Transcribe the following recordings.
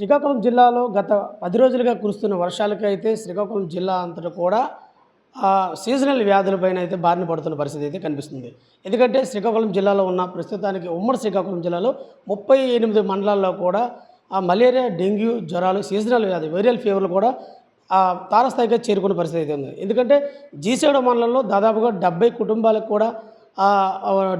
శ్రీకాకుళం జిల్లాలో గత పది రోజులుగా కురుస్తున్న వర్షాలకి అయితే శ్రీకాకుళం జిల్లా అంతటా కూడా ఆ, సీజనల్ వ్యాధులపైన అయితే బారిన పడుతున్న పరిస్థితి అయితే కనిపిస్తుంది. ఎందుకంటే శ్రీకాకుళం జిల్లాలో ఉన్న ప్రస్తుతానికి ఉమ్మడి శ్రీకాకుళం జిల్లాలో ముప్పై ఎనిమిది మండలాల్లో కూడా ఆ మలేరియా డెంగ్యూ జ్వరాలు సీజనల్ వ్యాధి వైరల్ ఫీవర్లు కూడా ఆ తారస్థాయిగా చేరుకున్న పరిస్థితి అయితే ఉంది. ఎందుకంటే జీసేడు మండలంలో దాదాపుగా డెబ్బై కుటుంబాలకు కూడా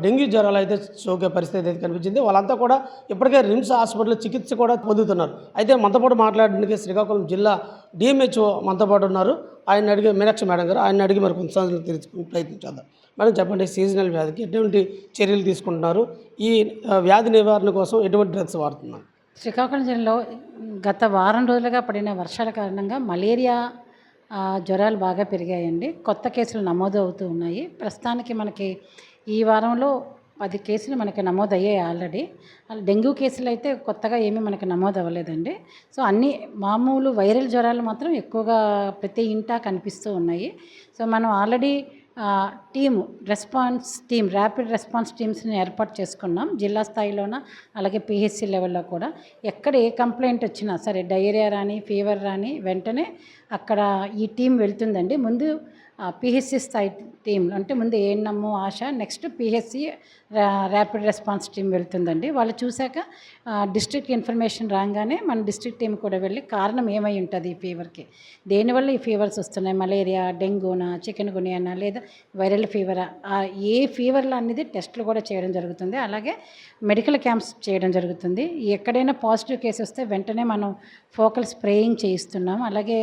డెంగ్యూ జ్వరాలు అయితే సోకే పరిస్థితి అయితే కనిపించింది. వాళ్ళంతా కూడా ఇప్పటికే రిమ్స్ హాస్పిటల్లో చికిత్స కూడా పొందుతున్నారు. అయితే మనతో పాటు మాట్లాడడానికి శ్రీకాకుళం జిల్లా డిఎంహెచ్ఓ మనతో పాటు ఉన్నారు. ఆయన అడిగి మీనాక్షి మేడం గారు ఆయన అడిగి మరి కొంత సంగతులు తెలుసుకుని ప్రయత్నించేద్దాం మేడం చెప్పండి సీజనల్ వ్యాధికి ఎటువంటి చర్యలు తీసుకుంటున్నారు? ఈ వ్యాధి నివారణ కోసం ఎటువంటి డ్రగ్స్ వాడుతున్నారు? శ్రీకాకుళం జిల్లాలో గత వారం రోజులుగా పడిన వర్షాల కారణంగా మలేరియా జ్వరాలు బాగా పెరిగాయండి. కొత్త కేసులు నమోదు అవుతూ ఉన్నాయి. ప్రస్తుతానికి మనకి ఈ వారంలో పది కేసులు మనకి నమోదు అయ్యాయి ఆల్రెడీ. అలా డెంగ్యూ కేసులు అయితే కొత్తగా ఏమీ మనకి నమోదు అవ్వలేదండి సో అన్ని మామూలు వైరల్ జ్వరాలు మాత్రం ఎక్కువగా ప్రతి ఇంటా కనిపిస్తూ ఉన్నాయి. సో మనం already team response team rapid response టీమ్స్ని ఏర్పాటు చేసుకున్నాం. జిల్లా స్థాయిలోన అలాగే పిహెచ్సి లెవెల్లో కూడా. ఎక్కడ ఏ కంప్లైంట్ వచ్చినా సరే డయేరియా రాని ఫీవర్ రాని వెంటనే అక్కడ ఈ టీం వెళ్తుందండి. ముందు పిహెచ్సి స్థాయి టీం అంటే ముందు ANM ASHA next PHC rapid response team వెళ్తుందండి. వాళ్ళు చూశాక డిస్ట్రిక్ట్ ఇన్ఫర్మేషన్ రాగానే మన డిస్ట్రిక్ట్ టీం కూడా వెళ్ళి కారణం ఏమై ఉంటుంది ఈ ఫీవర్కి. దేనివల్ల ఈ ఫీవర్స్ వస్తున్నాయి? మలేరియా డెంగ్యూనా చికెన్ గునియానా లేదా వైరల్ ఫీవరా? ఏ ఫీవర్లు అనేది టెస్టులు కూడా చేయడం జరుగుతుంది. అలాగే మెడికల్ క్యాంప్స్ చేయడం జరుగుతుంది. ఎక్కడైనా పాజిటివ్ కేసు వస్తే వెంటనే మనం ఫోకల్ స్ప్రేయింగ్ చేయిస్తున్నాం. అలాగే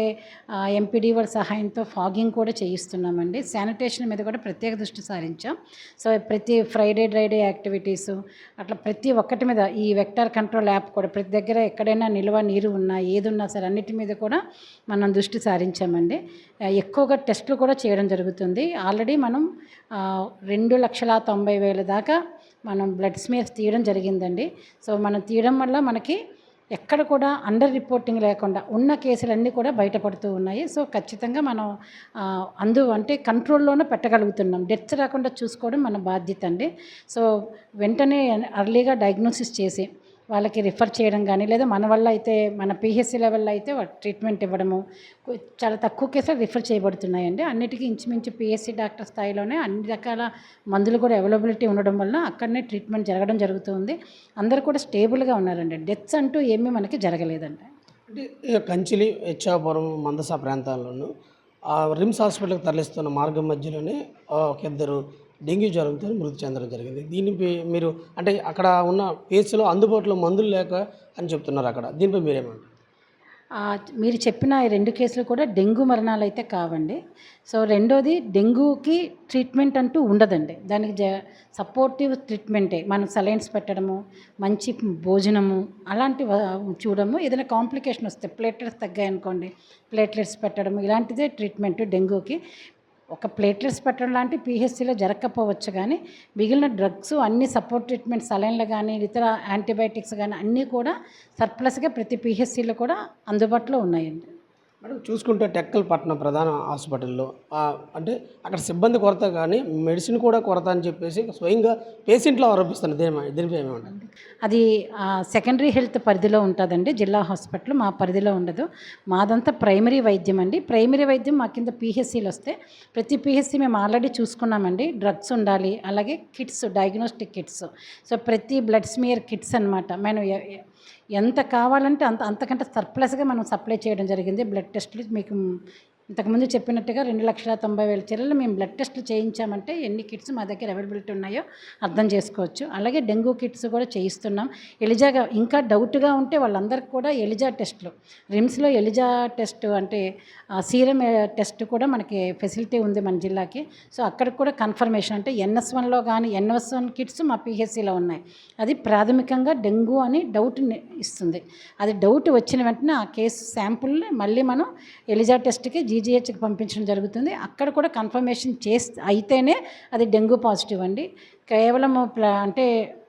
ఎంపీడీ వాళ్ళ సహాయంతో ఫాగింగ్ కూడా చేయిస్తున్నామండి. శానిటేషన్ మీద కూడా ప్రత్యేక దృష్టి సారించాం. సో ప్రతి ఫ్రైడే డ్రైడే యాక్టివిటీస్ అట్లా ప్రతి ఒక్కటి మీద ఈ వెక్టర్ కంట్రోల్ యాప్ కూడా ప్రతి దగ్గర ఎక్కడైనా నిల్వ నీరు ఉన్నా ఏది ఉన్నా సరే అన్నిటి మీద కూడా మనం దృష్టి సారించామండి. ఎక్కువగా టెస్టులు కూడా చేయడం జరుగుతుంది. ఆల్రెడీ మనం రెండు లక్షల తొంభై వేల దాకా మనం బ్లడ్ స్మేర్స్ తీయడం జరిగిందండి. సో మనం తీయడం వల్ల మనకి ఎక్కడ కూడా అండర్ రిపోర్టింగ్ లేకుండా ఉన్న కేసులన్నీ కూడా బయటపడుతూ ఉన్నాయి. సో ఖచ్చితంగా మనం అందు అంటే కంట్రోల్లోనే పెట్టగలుగుతున్నాం. డెత్స్ రాకుండా చూసుకోవడం మన బాధ్యత అండి. సో వెంటనే అర్లీగా డయాగ్నోసిస్ చేసి వాళ్ళకి రిఫర్ చేయడం కానీ లేదా మన వల్ల అయితే మన పిహెచ్సి లెవెల్లో అయితే ట్రీట్మెంట్ ఇవ్వడము చాలా తక్కువ కేసులు రిఫర్ చేయబడుతున్నాయండి. అన్నిటికీ ఇంచుమించు పిహెచ్సి డాక్టర్ స్థాయిలోనే అన్ని రకాల మందులు కూడా అవైలబిలిటీ ఉండడం వల్ల అక్కడనే ట్రీట్మెంట్ జరగడం జరుగుతుంది. అందరూ కూడా స్టేబుల్గా ఉన్నారండి. డెత్స్ అంటూ ఏమీ మనకి జరగలేదండి. అంటే కంచిలి హెచ్చాపురం మందస ప్రాంతాల్లోనూ రిమ్స్ హాస్పిటల్కి తరలిస్తున్న మార్గం మధ్యలోనే ఒక ఇద్దరు డెంగ్యూ జ్వరంతో మృతి చెందడం జరిగింది. దీనిపై మీరు అంటే అక్కడ ఉన్న పేస్లో అందుబాటులో మందులు లేక అని చెప్తున్నారు అక్కడ. దీనిపై మీరేమంటారు? మీరు చెప్పిన ఈ రెండు కేసులు కూడా డెంగ్యూ మరణాలు అయితే కావండి. సో రెండోది డెంగ్యూకి ట్రీట్మెంట్ అంటూ ఉండదండి. దానికి జ సపోర్టివ్ ట్రీట్మెంటే. మనం సలైన్స్ పెట్టడము మంచి భోజనము అలాంటి చూడము. ఏదైనా కాంప్లికేషన్ వస్తే ప్లేట్లెట్స్ తగ్గాయనుకోండి ప్లేట్లెట్స్ పెట్టడము ఇలాంటిదే ట్రీట్మెంట్ డెంగ్యూకి. ఒక ప్లేట్లెట్స్ పెట్టడం లాంటి పిహెచ్సిలో జరగకపోవచ్చు కానీ మిగిలిన డ్రగ్స్ అన్ని సపోర్ట్ ట్రీట్మెంట్ సలైన్లు కానీ ఇతర యాంటీబయాటిక్స్ కానీ అన్నీ కూడా సర్ప్లస్గా ప్రతి పిహెచ్సిలో కూడా అందుబాటులో ఉన్నాయండి. మేడం చూసుకుంటే టెక్కల్ పట్టణం ప్రధాన హాస్పిటల్లో అంటే అక్కడ సిబ్బంది కొరత కానీ మెడిసిన్ కూడా కొరత అని చెప్పేసి స్వయంగా పేషెంట్లు ఆరోపిస్తున్నారు దీని దీనిపై ఏమంటారు? అది సెకండరీ హెల్త్ పరిధిలో ఉంటుందండి జిల్లా హాస్పిటల్ మా పరిధిలో ఉండదు. మాదంతా ప్రైమరీ వైద్యం అండి. ప్రైమరీ వైద్యం మా కింద పిహెచ్సిలు వస్తే ప్రతి పిహెచ్సి మేము ఆల్రెడీ చూసుకున్నామండి. డ్రగ్స్ ఉండాలి అలాగే కిట్స్ డయాగ్నోస్టిక్ కిట్స్. సో ప్రతి బ్లడ్ స్మియర్ కిట్స్ అనమాట మేము ఎంత కావాలంటే అంత అంతకంటే సర్ప్లస్గా మనం సప్లై చేయడం జరిగింది. బ్లడ్ టెస్ట్లు మీకు ఇంతకుముందు చెప్పినట్టుగా రెండు లక్షల తొంభై వేల చీరలు మేము బ్లడ్ టెస్ట్లు చేయించామంటే ఎన్ని కిట్స్ మా దగ్గర అవైలబిలిటీ ఉన్నాయో అర్థం చేసుకోవచ్చు. అలాగే డెంగ్యూ కిట్స్ కూడా చేయిస్తున్నాం. ఎలిజాగా ఇంకా డౌట్గా ఉంటే వాళ్ళందరికీ కూడా ఎలిజా టెస్ట్లు రిమ్స్లో ఎలిజా టెస్ట్ అంటే సీరం టెస్ట్ కూడా మనకి ఫెసిలిటీ ఉంది మన జిల్లాకి. సో అక్కడికి కూడా కన్ఫర్మేషన్ అంటే ఎన్ఎస్ వన్లో కానీ ఎన్ఎస్ వన్ కిట్స్ మా పిహెచ్సిలో ఉన్నాయి. అది ప్రాథమికంగా డెంగ్యూ అని డౌట్ ఇస్తుంది. అది డౌట్ వచ్చిన వెంటనే ఆ కేసు శాంపుల్ని మళ్ళీ మనం ఎలిజా టెస్ట్కి జీజీహెచ్కి పంపించడం జరుగుతుంది. అక్కడ కూడా కన్ఫర్మేషన్ చేస్ అయితేనే అది డెంగ్యూ పాజిటివ్ అండి. కేవలం ప్లా అంటే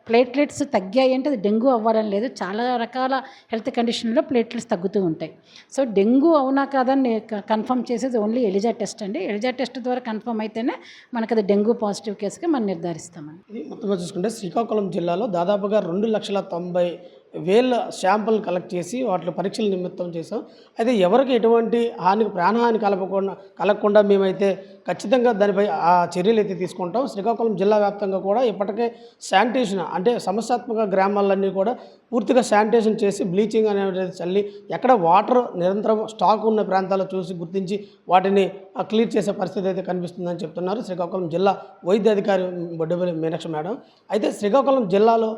ప్లేట్లెట్స్ తగ్గాయి అంటే అది డెంగ్యూ అవ్వడం లేదు. చాలా రకాల హెల్త్ కండిషన్లో ప్లేట్లెట్స్ తగ్గుతూ ఉంటాయి. సో డెంగ్యూ అవునా కాదని కన్ఫర్మ్ చేసేది ఓన్లీ ఎలిజా టెస్ట్ అండి. ఎలిజా టెస్ట్ ద్వారా కన్ఫర్మ్ అయితేనే మనకు అది డెంగ్యూ పాజిటివ్ కేసుగా మనం నిర్ధారిస్తామండి. మొత్తంగా చూసుకుంటే శ్రీకాకుళం జిల్లాలో దాదాపుగా రెండు లక్షల తొంభై వేళ్ళ శాంపుల్ కలెక్ట్ చేసి వాటిలో పరీక్షల నిమిత్తం చేసాం అయితే ఎవరికి ఎటువంటి హాని ప్రాణహాని కలగకుండా కలగకుండా మేమైతే ఖచ్చితంగా దానిపై ఆ చర్యలు అయితే తీసుకుంటాం. శ్రీకాకుళం జిల్లా వ్యాప్తంగా కూడా ఇప్పటికే శానిటేషన్ అంటే సమస్యాత్మక గ్రామాలన్నీ కూడా పూర్తిగా శానిటేషన్ చేసి బ్లీచింగ్ అనేది చల్లి ఎక్కడ వాటర్ నిరంతరం స్టాక్ ఉన్న ప్రాంతాల్లో చూసి గుర్తించి వాటిని క్లియర్ చేసే పరిస్థితి అయితే కనిపిస్తుందని చెప్తున్నారు శ్రీకాకుళం జిల్లా వైద్య అధికారి బొడ్డబెల్లి మీనాక్షి మేడం. అయితే శ్రీకాకుళం జిల్లాలో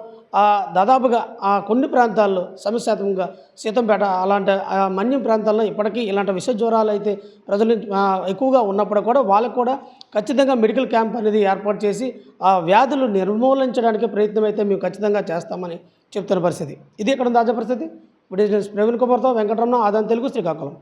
దాదాపుగా ఆ కొన్ని ప్రాంతాల్లో సమస్యాత్మకంగా సీతంపేట అలాంటి ఆ మన్యం ప్రాంతాల్లో ఇప్పటికీ ఇలాంటి విష జ్వరాలు అయితే ప్రజలు ఎక్కువగా ఉన్నప్పుడు కూడా వాళ్ళకు కూడా ఖచ్చితంగా మెడికల్ క్యాంప్ అనేది ఏర్పాటు చేసి ఆ వ్యాధులు నిర్మూలించడానికి ప్రయత్నం అయితే మేము ఖచ్చితంగా చేస్తామని చెప్తున్న పరిస్థితి. ఇది ఇక్కడ తాజా పరిస్థితి? ఇప్పుడు ప్రవీణ్ కుమార్తో వెంకటరమణ ఆదాన్ తెలుగు శ్రీకాకుళం.